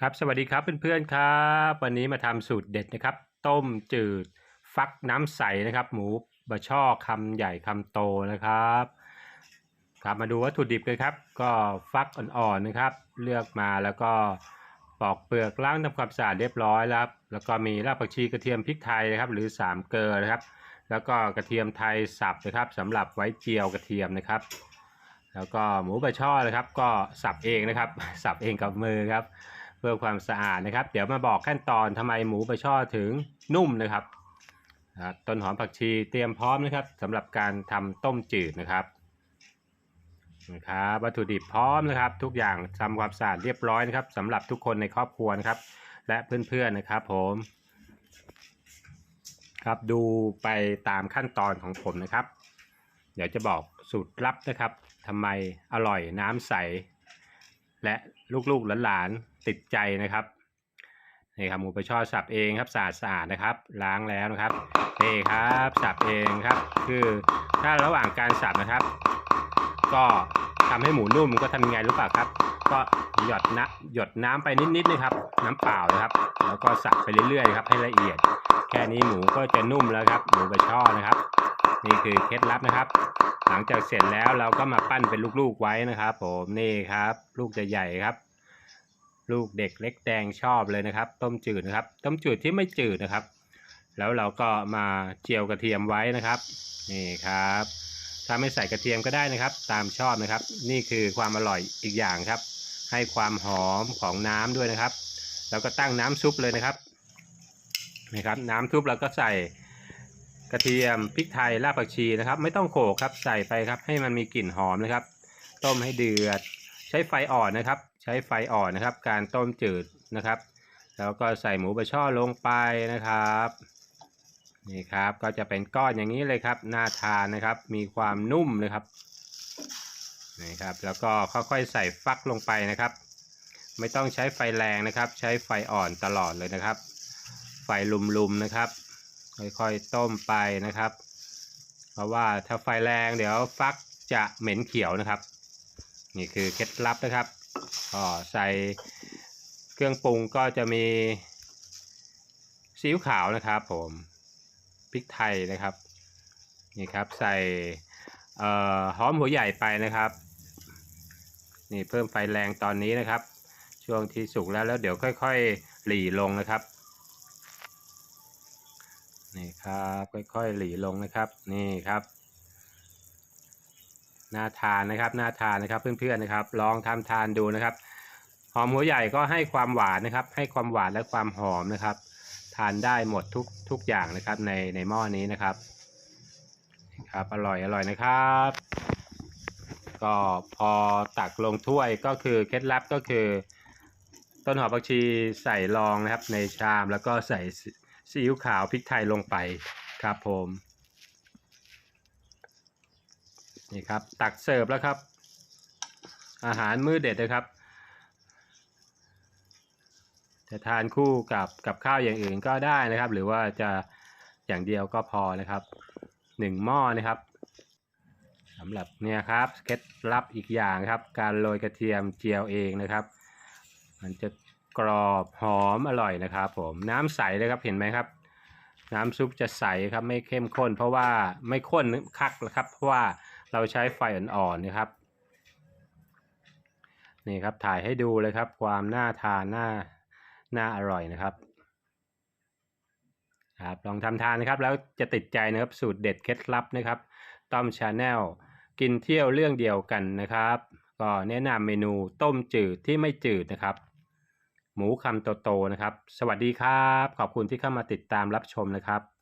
ครับสวัสดีครับเพื่อนๆครับ วันนี้มาทำสูตรเด็ดนะครับ ต้มจืดฟักน้ำใสนะครับ หมูบะช่อคำใหญ่คำโตนะครับครับมาดูวัตถุดิบเลยครับ ก็ฟักอ่อนๆนะครับ เลือกมาแล้วก็ปอกเปลือกล้างทำความสะอาดเรียบร้อยแล้วครับแล้วก็มีรากผักชีกระเทียมพริกไทยนะครับ หรือสามเกลือนะครับ แล้วก็กระเทียมไทยสับนะครับสำหรับไว้เจียวกระเทียมนะครับ แล้วก็หมูบะช่อนะครับ ก็สับเองนะครับ สับเองกับมือครับ พื่อความสะอาดนะครับ เดี๋ยวมาบอกขั้นตอนทำไมหมูปลาช่อถึงนุ่มนะครับต้นหอมผักชีเตรียมพร้อมนะครับสำหรับการทำต้มจืดนะครับนะครับวัตถุดิบพร้อมนะครับ ทุกอย่างทำความสะอาดเรียบร้อยนะครับสำหรับทุกคนในครอบครัวนะครับ และเพื่อนๆนะครับ ผม ครับดูไปตามขั้นตอนของผมนะครับ เดี๋ยวจะบอกสูตรลับนะครับทำไมอร่อยน้ำใส และลูกๆหลานๆ ติดใจนะครับนี่ครับหมูปลาช่อสับเองครับสะอาดสะอาดนะครับ ล้างแล้วนะครับนี่ครับสับเองครับ คือถ้าระหว่างการสับนะครับ ก็ทำให้หมูนุ่มก็ทำยังไงรู้ป่ะครับ ก็หยดน้ำหยดน้ำไปนิดๆนะครับ น้ำเปล่านะครับ แล้วก็สับไปเรื่อยๆครับให้ละเอียด แค่นี้หมูก็จะนุ่มแล้วครับ หมูปลาช่อนะครับ นี่คือเคล็ดลับนะครับ หลังจากเสร็จแล้วเราก็มาปั้นเป็นลูกๆไว้นะครับ ผมนี่ครับ ลูกจะใหญ่ครับ ลูกเด็กเล็กแดงชอบเลยนะครับ ต้มจืดนะครับ ต้มจืดที่ไม่จืดนะครับ แล้วเราก็มาเจียวกระเทียมไว้นะครับนี่ครับถ้าไม่ใส่กระเทียมก็ได้นะครับ ตามชอบนะครับ นี่คือความอร่อยอีกอย่างครับ ให้ความหอมของน้ำด้วยนะครับ แล้วก็ตั้งน้ำซุปเลยนะครับนี่ครับ น้ำซุปเราก็ใส่กระเทียมพริกไทยรากผักชีนะครับ ไม่ต้องโขลกครับใส่ไปครับ ให้มันมีกลิ่นหอมนะครับ ต้มให้เดือด ใช้ไฟอ่อนนะครับ ใช้ไฟอ่อนนะครับ การต้มจืดนะครับ แล้วก็ใส่หมูบะช่อลงไปนะครับนี่ครับก็จะเป็นก้อนอย่างนี้เลยครับน่าทานนะครับ มีความนุ่มนะครับนี่ครับ แล้วก็ค่อยๆใส่ฟักลงไปนะครับ ไม่ต้องใช้ไฟแรงนะครับ ใช้ไฟอ่อนตลอดเลยนะครับ ไฟลุมๆนะครับ ค่อยๆต้มไปนะครับ เพราะว่าถ้าไฟแรงเดี๋ยวฟักจะเหม็นเขียวนะครับ นี่คือเคล็ดลับนะครับ ก็ใส่เครื่องปรุงก็จะมีซีอิ๊วขาวนะครับผมพริกไทยนะครับนี่ครับใส่หอมหัวใหญ่ไปนะครับ นี่เพิ่มไฟแรงตอนนี้นะครับ ช่วงที่สุกแล้วแล้วเดี๋ยวค่อย ๆ หลีลงนะครับนี่ครับค่อยๆหลีลงนะครับ นี่ครับ น่าทานนะครับน่าทานนะครับเพื่อนๆนะครับ ลองทำทานดูนะครับ หอมหัวใหญ่ก็ให้ความหวานนะครับ ให้ความหวานและความหอมนะครับ ทานได้หมดทุกทุกอย่างนะครับในในหม้อนี้นะครับครับอร่อยอร่อยนะครับ ก็พอตักลงถ้วยก็คือเคล็ดลับก็คือ ต้นหอมผักชีใส่รองนะครับในชามแล้วก็ใส่ซีอิ๊วขาวพริกไทยลงไปครับผม นี่ครับตักเสิร์ฟแล้วครับ อาหารมื้อเด็ดนะครับ จะทานคู่กับกับข้าวอย่างอื่นก็ได้นะครับ หรือว่าจะอย่างเดียวก็พอนะครับหนึ่งหม้อนะครับสำหรับเนี่ยครับเคล็ดลับอีกอย่างครับ การโรยกระเทียมเจียวเองนะครับ มันจะกรอบหอมอร่อยนะครับ ผมน้ำใสเลยครับเห็นไหมครับ น้ำซุปจะใสครับไม่เข้มข้น เพราะว่าไม่ข้นคักนะครับเพราะว่า เราใช้ไฟอ่อนๆนะครับ นี่ครับถ่ายให้ดูเลยครับ ความน่าทานน่าน่าอร่อยนะครับครับลองทำทานนะครับแล้วจะติดใจนะครับสูตรเด็ดเคล็ดลับนะครับ ต้อมชาแนลกินเที่ยวเรื่องเดียวกันนะครับ ก็แนะนำเมนูต้มจืดที่ไม่จืดนะครับ หมูคำโตๆนะครับ สวัสดีครับ ขอบคุณที่เข้ามาติดตามรับชมนะครับ